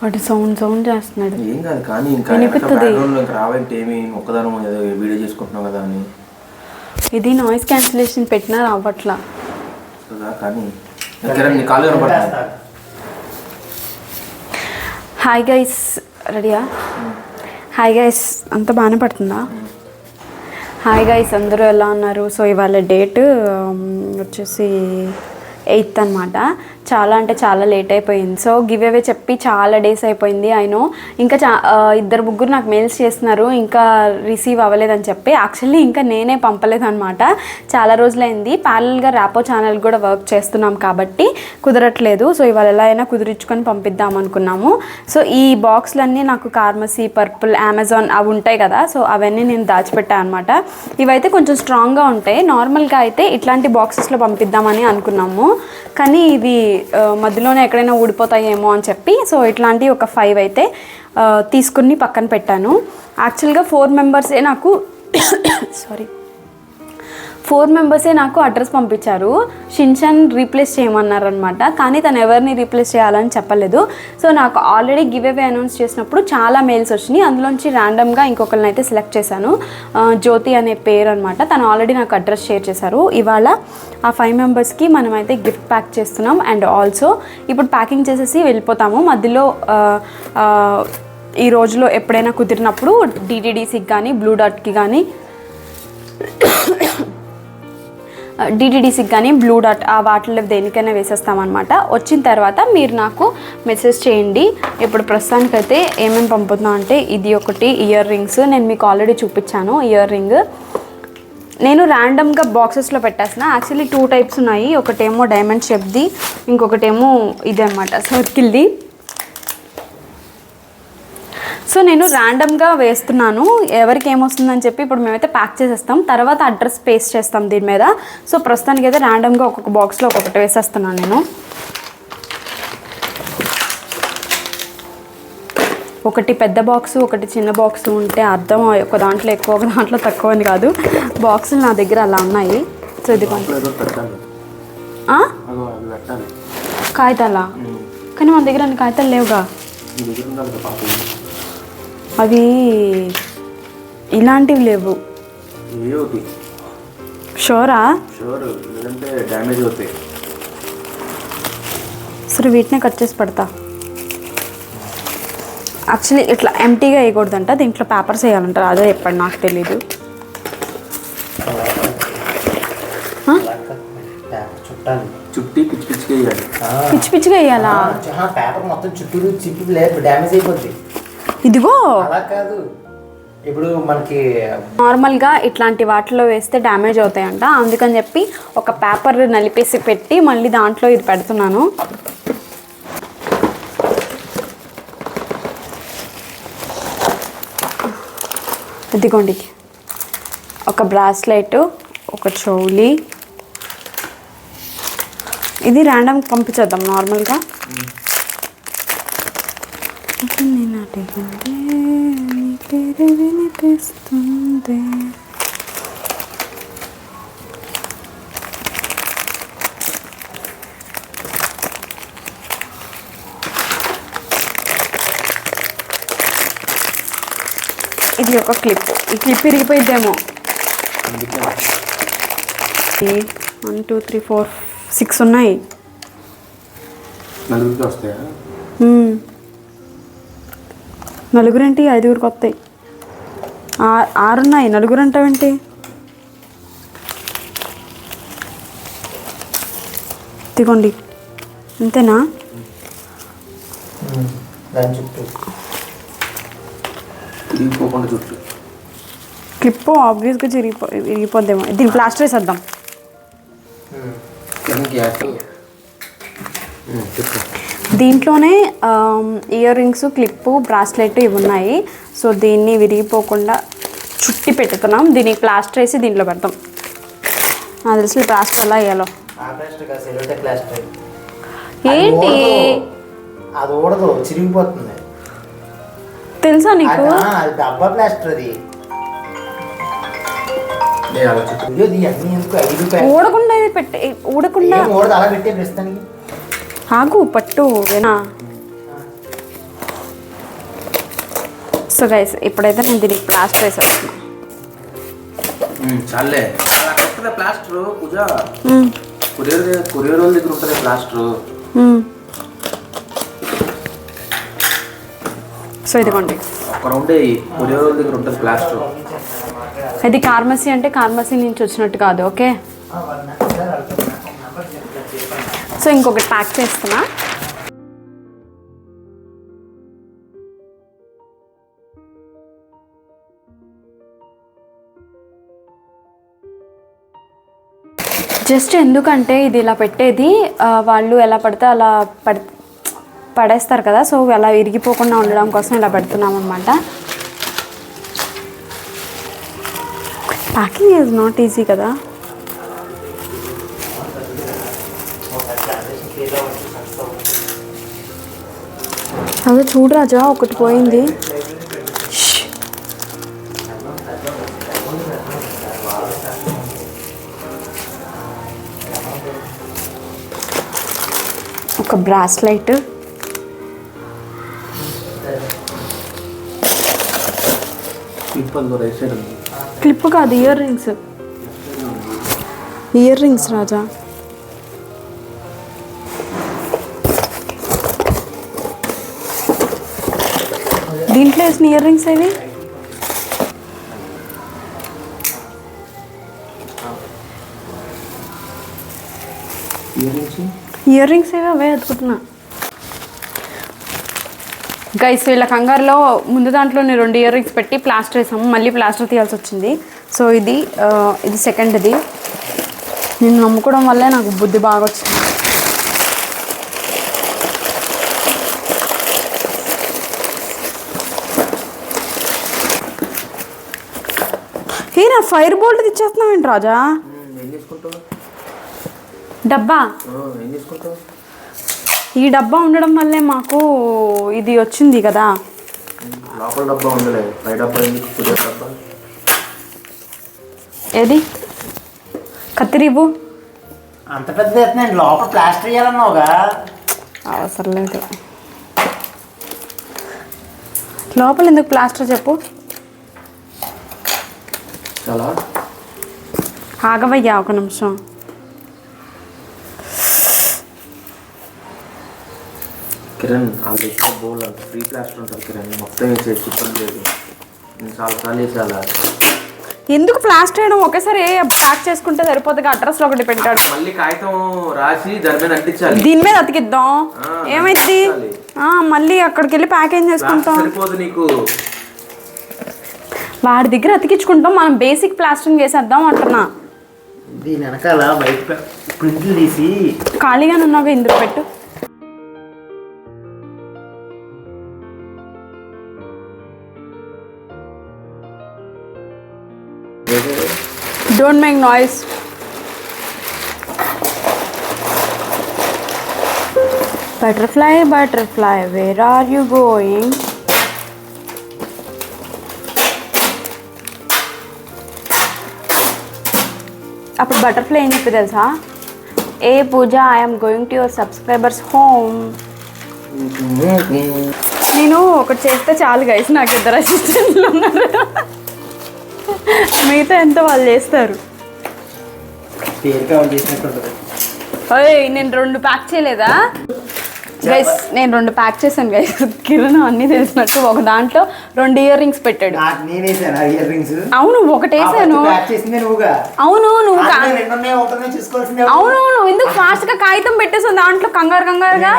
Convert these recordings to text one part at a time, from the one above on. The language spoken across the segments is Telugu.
వాటి సౌండ్ సౌండ్ చేస్తున్నాడు. ఏం కాదు కానీ ఇంకా ఇంకా రావంటే ఏమి ఒక్కదానం వీడియో చేసుకుంటున్నావు కదా అని. ఇది నాయిస్ క్యాన్సిలేషన్ పెట్టినా రావట్లా. కానీ హాయ్ గైస్ రెడీయా? హాయ్ గైస్ అంత బాగానే పడుతుందా? హాయ్ గైస్ అందరూ ఎలా ఉన్నారు? సో ఇవాళ డేట్ వచ్చేసి ఎయిత్ అనమాట చాలా అంటే చాలా లేట్ అయిపోయింది. సో గివ్ అవే చెప్పి చాలా డేస్ అయిపోయింది అయినో ఇంకా చా ఇద్దరు ముగ్గురు నాకు మెయిల్స్ చేస్తున్నారు ఇంకా రిసీవ్ అవ్వలేదని చెప్పి. యాక్చువల్లీ ఇంకా నేనే పంపలేదనమాట చాలా రోజులైంది. ప్యారల్గా ర్యాపో ఛానల్ కూడా వర్క్ చేస్తున్నాం కాబట్టి కుదరట్లేదు. సో ఇవాళ ఎలా అయినా కుదిరించుకొని పంపిద్దాం అనుకున్నాము. సో ఈ బాక్స్లన్నీ నాకు కార్మసీ పర్పుల్ అమెజాన్ అవి ఉంటాయి కదా సో అవన్నీ నేను దాచిపెట్టాను అనమాట ఇవైతే కొంచెం స్ట్రాంగ్గా ఉంటాయి. నార్మల్గా అయితే ఇట్లాంటి బాక్సెస్లో పంపిద్దామని అనుకున్నాము. కానీ ఇవి మధ్యలోనే ఎక్కడైనా ఊడిపోతాయేమో అని చెప్పి సో ఇట్లాంటి ఒక ఫైవ్ అయితే తీసుకుని పక్కన పెట్టాను. యాక్చువల్గా ఫోర్ మెంబర్సే నాకు సారీ ఫోర్ మెంబర్సే నాకు అడ్రస్ పంపించారు. షిన్షన్ రీప్లేస్ చేయమన్నారు అనమాట కానీ తను ఎవరిని రీప్లేస్ చేయాలని చెప్పలేదు. సో నాకు ఆల్రెడీ గివ్ అవే అనౌన్స్ చేసినప్పుడు చాలా మెయిల్స్ వచ్చినాయి. అందులోంచి ర్యాండమ్గా ఇంకొకరిని అయితే సెలెక్ట్ చేశాను. జ్యోతి అనే పేరు అనమాట తను ఆల్రెడీ నాకు అడ్రస్ షేర్ చేశారు. ఇవాళ ఆ ఫైవ్ మెంబర్స్కి మనమైతే గిఫ్ట్ ప్యాక్ చేస్తున్నాం. అండ్ ఆల్సో ఇప్పుడు ప్యాకింగ్ చేసేసి వెళ్ళిపోతాము. మధ్యలో ఈ రోజులో ఎప్పుడైనా కుదిరినప్పుడు డీటీడీసీకి కానీ బ్లూ డాట్కి కానీ డిటీడీసీకి కానీ బ్లూ డాట్ ఆ వాటిలో దేనికైనా వేసేస్తామన్నమాట. వచ్చిన తర్వాత మీరు నాకు మెసేజ్ చేయండి. ఇప్పుడు ప్రస్తుతానికైతే ఏమేమి పంపుతున్నాం అంటే ఇది ఒకటి ఇయర్ రింగ్స్ నేను మీకు ఆల్రెడీ చూపించాను ఇయర్ రింగ్ నేను ర్యాండమ్గా బాక్సెస్లో పెట్టేసిన యాక్చువల్లీ టూ టైప్స్ ఉన్నాయి. ఒకటేమో డైమండ్ షేప్ది ఇంకొకటేమో ఇదన్నమాట సర్కిల్ది సో నేను ర్యాండమ్గా వేస్తున్నాను. ఎవరికి ఏమొస్తుందని చెప్పి ఇప్పుడు మేమైతే ప్యాక్ చేసేస్తాం. తర్వాత అడ్రస్ పేస్ట్ చేస్తాం దీని మీద. సో ప్రస్తుతానికి అయితే ర్యాండమ్గా ఒక్కొక్క బాక్స్లో ఒక్కొక్కటి వేసేస్తున్నాను నేను. ఒకటి పెద్ద బాక్స్ ఒకటి చిన్న బాక్స్ ఉంటే అర్థం ఒక దాంట్లో ఎక్కువ ఒక దాంట్లో తక్కువ అని కాదు. బాక్సులు నా దగ్గర అలా ఉన్నాయి. సో ఇది కాగితాలా? కానీ మన దగ్గర అన్ని కాగితాలు లేవుగా. అవి ఇలాంటివి లేవు. షోరా? డ్యామేజ్ అవుతాయి. సరే వీటినే కట్ చేసి పెడతా. యాక్చువల్లీ ఇట్లా ఎంటీగా వేయకూడదంట దీంట్లో పేపర్స్ వేయాలంటారు అదే చెప్పండి నాకు తెలీదు. చుట్టాలి చుట్టి పిచ్చి పిచ్చిగా వేయాలి. పిచ్చి పిచ్చిగా వేయాలా? పేపర్ మొత్తం లేదు డ్యామేజ్ అయిపోద్ది. ఇదిగో. అలా కాదు. ఇప్పుడు మనకి నార్మల్గా ఇట్లాంటి వాటిలో వేస్తే డ్యామేజ్ అవుతాయంట. అందుకని చెప్పి ఒక పేపర్ నలిపేసి పెట్టి మళ్ళీ దాంట్లో ఇది పెడుతున్నాను. ఇదిగోండి. ఒక బ్రాస్లెట్ ఒక చౌలి. ఇది ర్యాండమ్ పంపించేద్దాం నార్మల్గా. నీ పేరు వినిపిస్తుంది. ఇది ఒక క్లిప్. ఈ clip ఇరిగిపోయిద్దేమో one two three four six ఉన్నాయి. నలుగురేంటి? ఐదుగురికి వస్తాయి. ఆ- ఆరున్నాయి. నలుగురు అంటావేంటి ఇదిగోండి అంతేనా క్లిప్ ఆబ్వియస్గా చిరిగిపో విరిగిపోద్దేమో. దీన్ని ప్లాస్టర్ వేసేద్దాం దీంట్లోనే ఇయర్ రింగ్స్ క్లిప్పు బ్రాస్లెట్ ఇవి ఉన్నాయి సో దీన్ని విరిగిపోకుండా చుట్టి పెట్టుతున్నాం దీనికి ప్లాస్టర్ వేసి దీంట్లో పెడతాం. నాకు తెలిసి ప్లాస్టర్ ఎలా వేయాలో ఏంటి? అది ఊడదు చిరిగిపోతుంది. తెలుసా నీకు? డబ్బా ప్లాస్టర్ అది. ఊడకుండా పెట్టే ఊడకుండా ఏం ఊడదు అలా పెట్టే ప్రస్తుతానికి. ఆగు పట్టు వినా? సో గైస్ ఇప్పుడైతే నేను దీనికి ప్లాస్టర్ వేసేస్తున్నా. ఉమ్, చాలే. ప్లాస్టర్ పూజ. కొరియర్ కొరియర్ వాళ్ళ దగ్గర ఉంటుంది ప్లాస్టర్. సో ఇదిగోండి. ఒక్క రౌండే కొరియర్ వాళ్ళ దగ్గర ఉంటుంది ప్లాస్టర్ ఇది కార్మసీ అంటే కార్మసీ నుంచి వచ్చినట్టు కాదు ఓకే? సో ఇంకొకటి ప్యాక్ చేస్తున్నా. జస్ట్ ఎందుకంటే ఇది ఇలా పెట్టేది వాళ్ళు ఎలా పడితే అలా పడి పడేస్తారు కదా సో అలా విరిగిపోకుండా ఉండడం కోసం ఇలా పెడుతున్నాం అనమాట ప్యాకింగ్ ఈజ్ నాట్ ఈజీ కదా. అదే చూడు రాజా ఒకటి పోయింది. ఒక బ్రాస్లైట్. క్లిప్ కాదు earrings. Earrings Raja. దీంట్లో వేసిన ఇయర్ రింగ్స్ ఏవి? Earrings? ఏవి? అవే ఎత్తుకుంటున్నా గైస్ వీళ్ళ కంగారులో ముందు దాంట్లోనే రెండు ఇయర్ రింగ్స్ పెట్టి ప్లాస్టర్ వేసాము. మళ్ళీ ప్లాస్టర్ తీయాల్సి వచ్చింది. సో ఇది ఇది సెకండ్ది నేను నమ్ముకోవడం వల్లే నాకు బుద్ధి బాగా వచ్చింది. ఫైర్ బోల్ట్ తెచ్చేస్తున్నావు ఏంటి రాజా డబ్బా? ఈ డబ్బా ఉండడం వల్లే మాకు ఇది వచ్చింది కదా. లోపల డబ్బా ఉండలే పై డబ్బా ఎందుకు? కొరియర్ డబ్బా. ఏది? కత్తిరివు అంత పెద్ద ఎత్తున్నాను లోపల ప్లాస్టర్ వేయాలన్నావుగా అవసరం లేదు. లోపల ఎందుకు ప్లాస్టర్ చెప్పు. చాలా ఆగవయ్యా ఒక నిమిషం. కిరణ్ వాళ్ళ దగ్గర బోల్ అంత ఫ్రీ ప్లాస్టర్ ఉంటుంది కిరణ్. మొత్తం వేసేసి ఇబ్బంది లేదు. నేను చాలా సార్లు వేసేయాలా ఎందుకు ప్లాస్టర్ వేయడం ఒకేసారి ప్యాక్ చేసుకుంటే సరిపోతుంది అడ్రస్లో ఒకటి పెట్టాడు. మళ్ళీ కాగితం రాసి దాని మీద అంటించాలి. దీని మీద అతికిద్దాం. ఏమైంది. మళ్ళీ అక్కడికి వెళ్ళి ప్యాకేజ్ చేసుకుంటాం? సరిపోదు నీకు. వాడి దగ్గర అతికించుకుంటాం మనం బేసిక్ ప్లాస్టరింగ్ చేసేద్దాం అంటున్నా. దీని వెనకాల బయట ప్రింట్లు తీసి. ఖాళీగానే ఉన్నాగా ఇందుకు పెట్టు. Don't make noise butterfly butterfly where are you going butterfly ఏం చెప్పి తెలుసా? ఏ Pooja I'm going to your subscribers home నేను ఒకటి చేస్తే చాలు గైస్ నాకు ఇద్దరు అసిస్టెంట్లు ఉన్నారు. మిగతా ఎంత వాళ్ళు చేస్తారు? నేను రెండు ప్యాక్ చేయలేదా? గైస్ నేను రెండు ప్యాక్ చేశాను గైస్ కిరణ్ అన్నీ తెలిసినట్టు ఒక దాంట్లో రెండు ఇయర్ రింగ్స్ పెట్టాడు. అవును ఒకటి వేసాను. ప్యాక్ చేసిందే నువ్వుగా. అవును నువ్వు అవును నువ్వు ఎందుకు ఫాస్ట్గా కాగితం పెట్టేసావు దాంట్లో? కంగారు కంగారుగా?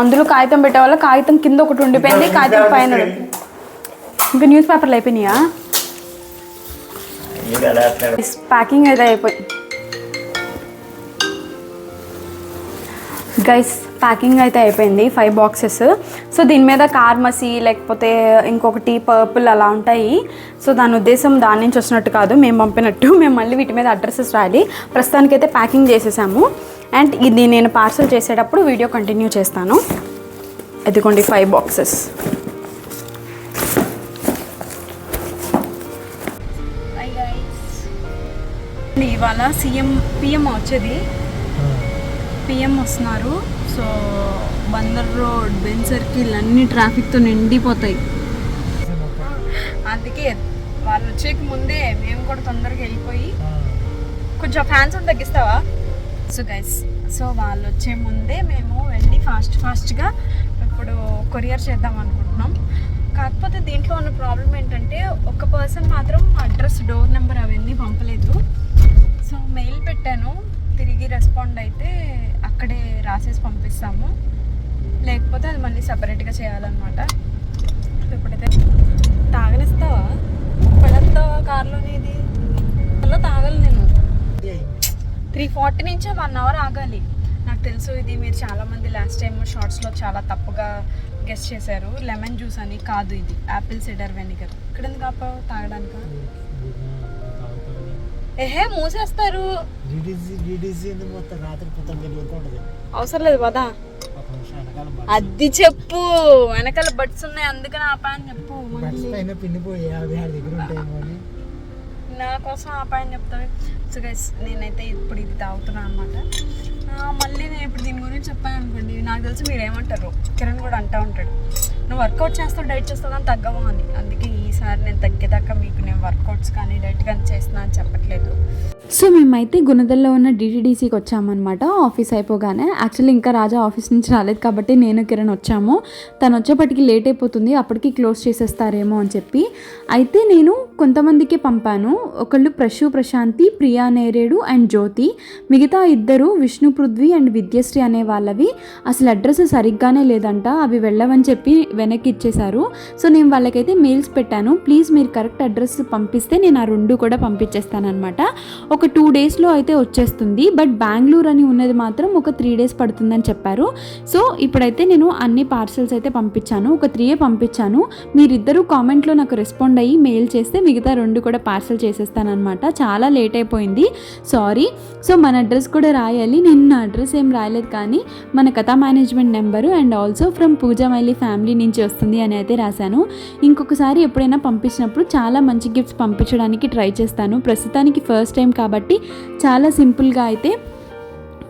అందులో కాగితం పెట్టే వల్ల కాగితం కింద ఒకటి ఉండిపోయింది కాగితం పైన ఇంకా న్యూస్ పేపర్లు అయిపోయినాయా? ప్యాకింగ్ అయితే అయిపోయి గైస్ ప్యాకింగ్ అయితే అయిపోయింది ఫైవ్ బాక్సెస్ సో దీని మీద కార్మసీ లేకపోతే ఇంకొకటి పర్పుల్ అలా ఉంటాయి. సో దాని ఉద్దేశం దాని నుంచి వచ్చినట్టు కాదు మేము పంపినట్టు. మేము మళ్ళీ వీటి మీద అడ్రస్సెస్ రాయాలి. ప్రస్తుతానికైతే ప్యాకింగ్ చేసేసాము. అండ్ ఇది నేను పార్సల్ చేసేటప్పుడు వీడియో కంటిన్యూ చేస్తాను. ఎదుకోండి ఫైవ్ బాక్సెస్ ఇవాళ సీఎం పిఎం వచ్చేది. పిఎం వస్తున్నారు. So Bandar road Benz circle అన్ని ట్రాఫిక్తో నిండిపోతాయి. అందుకే వాళ్ళు వచ్చేక ముందే మేము కూడా తొందరగా వెళ్ళిపోయి కొంచెం ఫ్యాన్స్ తగ్గిస్తావా? సో గైస్ సో వాళ్ళు వచ్చే ముందే మేము వెళ్ళి ఫాస్ట్ ఫాస్ట్గా ఇప్పుడు కొరియర్ చేద్దాం అనుకుంటున్నాం. కాకపోతే దీంట్లో ఉన్న ప్రాబ్లం ఏంటంటే ఒక పర్సన్ మాత్రం అడ్రస్ డోర్ నెంబర్ అవన్నీ పంపలేదు. సో మెయిల్ పెట్టాను. తిరిగి రెస్పాండ్ అయితే రాసేసి పంపిస్తాము. లేకపోతే అది మళ్ళీ సపరేట్గా చేయాలన్నమాట. ఇప్పుడైతే తాగనిస్తావా? పడేస్తావా కార్లోని ఇది. అలా తాగాలి నేను. త్రీ ఫార్టీ నుంచి వన్ అవర్ ఆగాలి. నాకు తెలుసు ఇది మీరు చాలామంది లాస్ట్ టైం షార్ట్స్లో చాలా తప్పుగా గెస్ట్ చేశారు. లెమన్ జ్యూస్ అని కాదు ఇది. యాపిల్ సిడర్ వెనిగర్ ఇక్కడ ఎందుకు కాపా తాగడానికి? వెళ్ళి ఉండదు అవసరం లేదు పదా. అది చెప్పు వెనకాల బట్స్ ఉన్నాయి అందుకని చెప్పు. మళ్ళీ పైన అని నా కోసం ఆపా అని చెప్తాను సో గైస్ నేనైతే ఇప్పుడు ఇది తాగుతున్నాను అనమాట ఇప్పుడు చెప్పాను అనుకోండి నాకు తెలిసి మీరు ఏమంటారు? కిరణ్ కూడా అంటూ ఉంటాడు. నువ్వు వర్కౌట్ చేస్తావు డైట్ చేస్తావు కానీ తగ్గవు అని. అందుకే ఈసారి నేను తగ్గేదాకా మీకు నేను వర్కౌట్స్ కానీ డైట్ కానీ చేస్తున్నా అని చెప్పట్లేదు. సో మేమైతే గుణదల్లో ఉన్న డిటీడీసీకి వచ్చామన్నమాట. ఆఫీస్ అయిపోగానే. యాక్చువల్లీ ఇంకా రాజా ఆఫీస్ నుంచి రాలేదు కాబట్టి నేను కిరణ్ వచ్చాము. తను వచ్చేపటికి లేట్ అయిపోతుంది. అప్పటికి క్లోజ్ చేసేస్తారేమో అని చెప్పి. అయితే నేను కొంతమందికి పంపాను. ఒకళ్ళు ప్రశు ప్రశాంతి ప్రియా నేరేడు అండ్ జ్యోతి. మిగతా ఇద్దరు విష్ణు పృథ్వీ అండ్ విద్యశ్రీ అనే వాళ్ళవి. అసలు అడ్రస్ సరిగ్గానే లేదంట. అవి వెళ్ళవని చెప్పి వెనక్కి ఇచ్చేశారు. సో నేను వాళ్ళకైతే మెయిల్స్ పెట్టాను. ప్లీజ్ మీరు కరెక్ట్ అడ్రస్ పంపిస్తే నేను ఆ రెండు కూడా పంపించేస్తానమాట ఒక టూ డేస్లో అయితే వచ్చేస్తుంది. బట్ బెంగళూరు అని ఉన్నది మాత్రం ఒక త్రీ డేస్ పడుతుందని చెప్పారు. సో ఇప్పుడైతే నేను అన్ని పార్సల్స్ అయితే పంపించాను. ఒక త్రీయే పంపించాను. మీరిద్దరూ కామెంట్లో నాకు రెస్పాండ్ అయ్యి మెయిల్ చేస్తే మిగతా రెండు కూడా పార్సల్ చేసేస్తానమాట చాలా లేట్ అయిపోయింది. సారీ సో మన అడ్రస్ కూడా రాయాలి. నేను నా అడ్రస్ ఏం రాయలేదు కానీ మన కథా management number and also from Pooja Milley family నుంచి వస్తుంది అని అయితే రాశాను. ఇంకొకసారి ఎప్పుడైనా పంపించినప్పుడు చాలా మంచి గిఫ్ట్స్ పంపించడానికి ట్రై చేస్తాను. ప్రస్తుతానికి ఫస్ట్ టైం కాబట్టి చాలా సింపుల్గా అయితే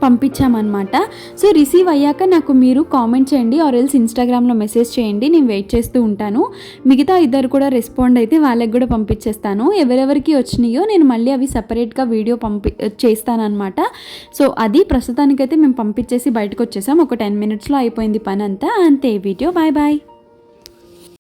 పంపించామన్నమాట. సో రిసీవ్ అయ్యాక నాకు మీరు కామెంట్ చేయండి ఆర్ ఎల్స్ ఇన్స్టాగ్రామ్లో మెసేజ్ చేయండి నేను వెయిట్ చేస్తూ ఉంటాను. మిగతా ఇద్దరు కూడా రెస్పాండ్ అయితే వాళ్ళకి కూడా పంపించేస్తాను. ఎవరెవరికి వచ్చినాయో నేను మళ్ళీ అవి సపరేట్గా వీడియో పంపి చేస్తానమాట సో అది ప్రస్తుతానికైతే మేము పంపించేసి బయటకు వచ్చేసాం. ఒక టెన్ మినిట్స్లో అయిపోయింది పని అంతా అంతే వీడియో బాయ్ బాయ్.